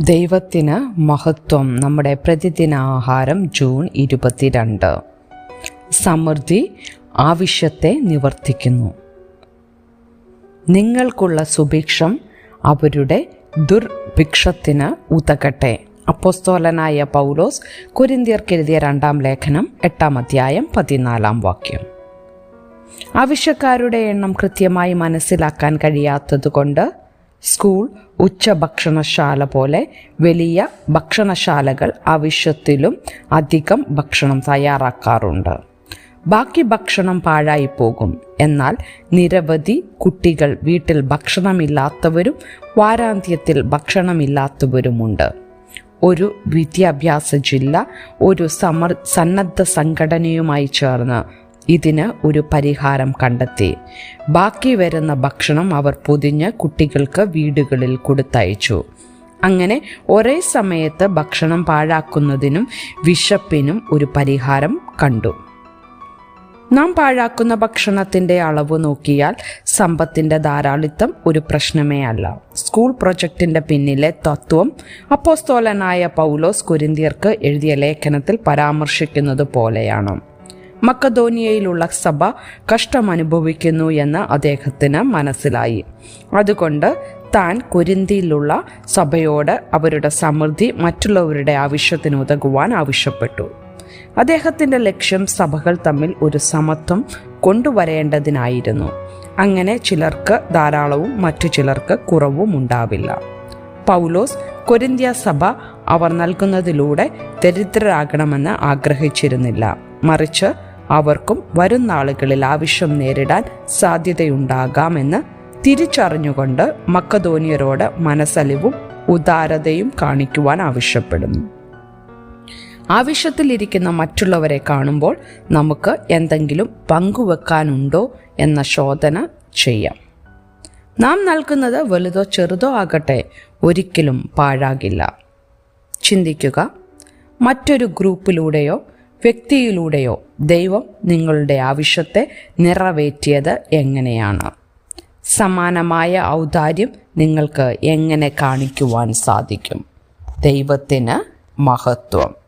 ദൈവത്തിന് മഹത്വം. നമ്മുടെ പ്രതിദിന ആഹാരം ജൂൺ ഇരുപത്തിരണ്ട്. സമൃദ്ധി ആവശ്യത്തെ നിവർത്തിക്കുന്നു. നിങ്ങൾക്കുള്ള സുഭിക്ഷം അവരുടെ ദുർഭിക്ഷത്തിന് ഉതകട്ടെ. അപ്പോസ്തോലനായ പൗലോസ് കുരിന്തിയർക്കെഴുതിയ രണ്ടാം ലേഖനം എട്ടാം അധ്യായം പതിനാലാം വാക്യം. ആവശ്യക്കാരുടെ എണ്ണം കൃത്യമായി മനസ്സിലാക്കാൻ കഴിയാത്തതുകൊണ്ട് സ്കൂൾ ഉച്ചഭക്ഷണശാല പോലെ വലിയ ഭക്ഷണശാലകൾ ആവശ്യത്തിലും അധികം ഭക്ഷണം തയ്യാറാക്കാറുണ്ട്. ബാക്കി ഭക്ഷണം പാഴായി പോകും. എന്നാൽ നിരവധി കുട്ടികൾ വീട്ടിൽ ഭക്ഷണമില്ലാത്തവരും വാരാന്ത്യത്തിൽ ഭക്ഷണമില്ലാത്തവരുമുണ്ട്. ഒരു വിദ്യാഭ്യാസ ജില്ല ഒരു സമർ സന്നദ്ധ സംഘടനയുമായി ചേർന്ന് ഇതിന് ഒരു പരിഹാരം കണ്ടെത്തി. ബാക്കി വരുന്ന ഭക്ഷണം അവർ പൊതിഞ്ഞ് കുട്ടികൾക്ക് വീടുകളിൽ കൊടുത്തയച്ചു. അങ്ങനെ ഒരേ സമയത്ത് ഭക്ഷണം പാഴാക്കുന്നതിനും വിശപ്പിനും ഒരു പരിഹാരം കണ്ടു. നാം പാഴാക്കുന്ന ഭക്ഷണത്തിന്റെ അളവ് നോക്കിയാൽ സമ്പത്തിന്റെ ധാരാളിത്തം ഒരു പ്രശ്നമേ അല്ല. സ്കൂൾ പ്രൊജക്ടിന്റെ പിന്നിലെ തത്വം അപ്പോസ്തോലനായ പൗലോസ് കുരിന്തിയർക്ക് എഴുതിയ ലേഖനത്തിൽ പരാമർശിക്കുന്നത് പോലെയാണ്. മക്കധോനിയയിലുള്ള സഭ കഷ്ടമനുഭവിക്കുന്നു എന്ന് അദ്ദേഹത്തിന് മനസ്സിലായി. അതുകൊണ്ട് താൻ കുരിന്തിയിലുള്ള സഭയോട് അവരുടെ സമൃദ്ധി മറ്റുള്ളവരുടെ ആവശ്യത്തിന് ഉതകുവാൻ ആവശ്യപ്പെട്ടു. അദ്ദേഹത്തിന്റെ ലക്ഷ്യം സഭകൾ തമ്മിൽ ഒരു സമത്വം കൊണ്ടുവരേണ്ടതിനായിരുന്നു. അങ്ങനെ ചിലർക്ക് ധാരാളവും മറ്റു ചിലർക്ക് കുറവും ഉണ്ടാവില്ല. പൗലോസ് കൊരിന്ത്യ സഭ അവർ നൽകുന്നതിലൂടെ ദരിദ്രരാകണമെന്ന് ആഗ്രഹിച്ചിരുന്നില്ല. മറിച്ച് അവർക്കും വരുന്ന നാളുകളിൽ ആവശ്യം നേരിടാൻ സാധ്യതയുണ്ടാകാമെന്ന് തിരിച്ചറിഞ്ഞുകൊണ്ട് മക്കധോനിയരോട് മനസ്സലിവും ഉദാരതയും കാണിക്കുവാൻ ആവശ്യപ്പെടുന്നു. ആവശ്യത്തിലിരിക്കുന്ന മറ്റുള്ളവരെ കാണുമ്പോൾ നമുക്ക് എന്തെങ്കിലും പങ്കുവെക്കാനുണ്ടോ എന്ന ശോധന ചെയ്യാം. നാം നൽകുന്നത് വലുതോ ചെറുതോ ആകട്ടെ ഒരിക്കലും പാഴാകില്ല. ചിന്തിക്കുക മറ്റൊരു ഗ്രൂപ്പിലൂടെയോ വ്യക്തിയിലൂടെയോ ദൈവം നിങ്ങളുടെ ആവശ്യത്തെ നിറവേറ്റിയത് എങ്ങനെയാണ്? സമാനമായ ഔദാര്യം നിങ്ങൾക്ക് എങ്ങനെ കാണിക്കുവാൻ സാധിക്കും? ദൈവത്തിന് മഹത്വം.